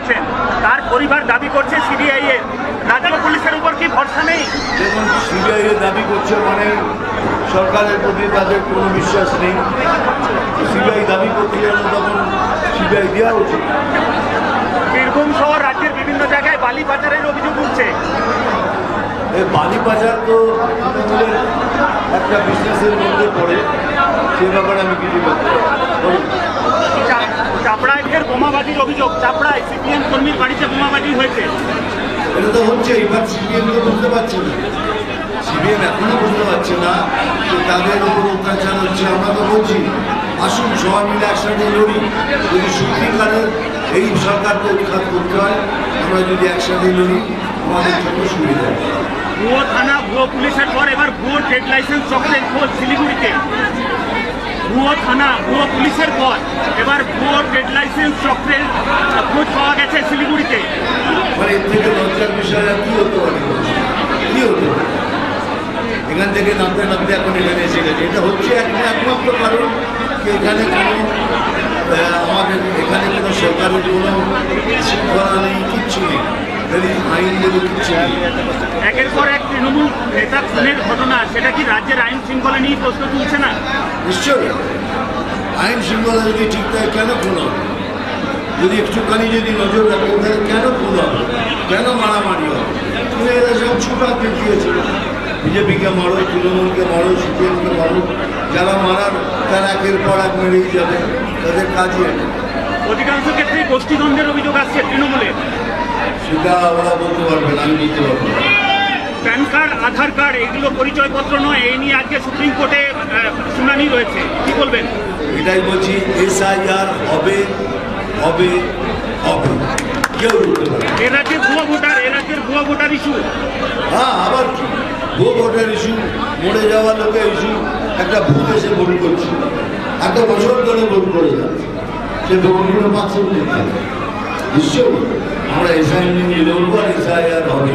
হয়েছেন তার পরিবার দাবি করছে সিবিআই এর? রাজ্য পুলিশের উপর কি ভরসা নেই? দেখুন সিবিআই এর দাবি করছে মানে সরকারের প্রতি তাদের কোনো বিশ্বাস নেই। সিবিআই দাবি করতে গেলে তখন সিবিআই দেওয়া উচিত। বীরভূম সহ রাজ্যের বিভিন্ন জায়গায় বালি পাচারের অভিযোগ উঠছে। এই বালি বাজার তো তৃণমূলের একটা বিজনেসের মধ্যে পড়ে সে ব্যাপারে আমি কিছু বলতে চাপড়ায় ফের বোমাবাজির অভিযোগ চাপড়ায় সিপিএম কর্মীর বাড়িতে বোমাবাজি হয়েছে। এটা তো হচ্ছে এবার সিবিএম তো বুঝতে পারছে না। সিবিএম এখনও বুঝতে পারছে না যে তাদের উপর অত্যাচার হচ্ছে আমরা তো বলছি আসুন সবাই মিলে একসাথে লড়ি। যদি সত্যিকারের এই সরকারকে উৎখাত করতে হয় আমরা যদি একসাথে লড়ি আমাদের জন্য সুবিধা। ভুয়ো থানা ভুয়ো পুলিশের পর এবার ভুয়ো ট্রেড লাইসেন্স চক্রের খোঁজ শিলিগুড়িতে। ভুয়ো থানা ভুয়ো পুলিশের পর এবার ভুয়ো ট্রেড লাইসেন্স চক্রের খোঁজ পাওয়া গেছে শিলিগুড়িতে। মানে এর থেকে লজ্জার বিষয় কি হতে পারে? কি হতে পারে? এখান থেকে নামতে নামতে এখন এখানে এসে গেছে। এটা হচ্ছে একটা একমাত্র কারণ যে এখানে কোনো আমাদের এখানে কোনো সরকারের কোনো শৃঙ্খলা নেই কিচ্ছু নেই। আইন বলে কিচ্ছু নেই। একের পর এক তৃণমূল নেতা খুনের ঘটনা সেটা কি রাজ্যের আইন শৃঙ্খলা নিয়ে প্রশ্ন তুলছে না? নিশ্চয়ই। আইন শৃঙ্খলা যদি ঠিক থাকে কেন খুন হবে? যদি একটুখানি যদি নজর রাখে তাহলে কেন খুন হবে? কেন মারামারি হবে? কিন্তু এরা সব ছোটা দেখিয়েছিল বিজেপিকে মারো তৃণমূলকে মারো সিপিএমকে মারো। যারা মারার তারা একের পর এক মেরেই যাবে। তাদের কাজই এটা অধিকাংশ ক্ষেত্রেই গোষ্ঠীদ্বন্দ্বের অভিযোগ আসছে তৃণমূলের সেটা ওরা বলতে পারবে না আমি বলতে পারব না। কার্ড আধার কার্ড এগুলো পরিচয়পত্র নয় এই নিয়ে আজকে সুপ্রিম কোর্টে শুনানি রয়েছে। কি বলবেন? এটাই বলছি এসআইআর হবে হবে হবে। কেউ। এ রাজ্যের ভুয়ো ভোটার এ রাজ্যের ভুয়ো ভোটার ইস্যু। হ্যাঁ আবার মরে যাওয়া লোকের ইস্যু একটা এসে করছে। এত বছর ধরে ভোট করে যাচ্ছে। সে ভোটগুলো মাকসুদ নিশ্চয়ই? আমরা এসআই নিয়ে আর হবে।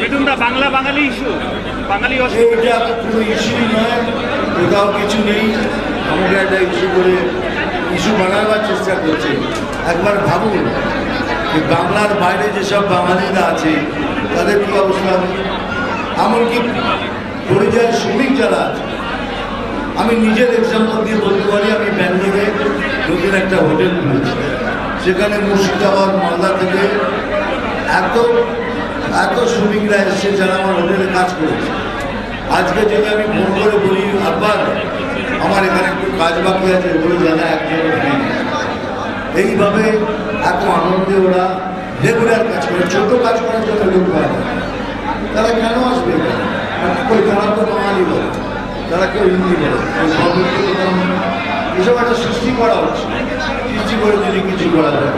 মিঠুনদা বাংলা বাঙালি ইস্যু বাঙালি কোনো ইস্যুই নয় কোথাও কিছু নেই। আমাকে একটা ইস্যু করে ইস্যু বানাবার চেষ্টা করছে। একবার ভাবুন যে বাংলার বাইরে যেসব বাঙালিরা আছে তাদের কী অবস্থা? এমনকি পরিযায়ী শ্রমিক যারা আছে আমি নিজের এক্সাম্পল দিয়ে বলতে পারি আমি ব্যাঙ্গালোরে নতুন একটা হোটেল খুলেছি। সেখানে মুর্শিদাবাদ মালদা থেকে এত এত শ্রমিকরা এসছে যারা আমার হোটেলে কাজ করেছে। আজকে যদি আমি ফোন করে বলি আব্বার আমার এখানে একটু কাজ বাকি আছে, বলে জানা একজন এইভাবে এত আনন্দে ওরা রেগুলার কাজ করে, ছোট কাজ করার জন্য লোক পায় না। তারা কেন আসবে? কই, তারা তো বাঙালি বলে। তারা কেউ হিন্দি বলে। এসব একটা সৃষ্টি করা হচ্ছে সৃষ্টি করে যদি কিছু করা যায়।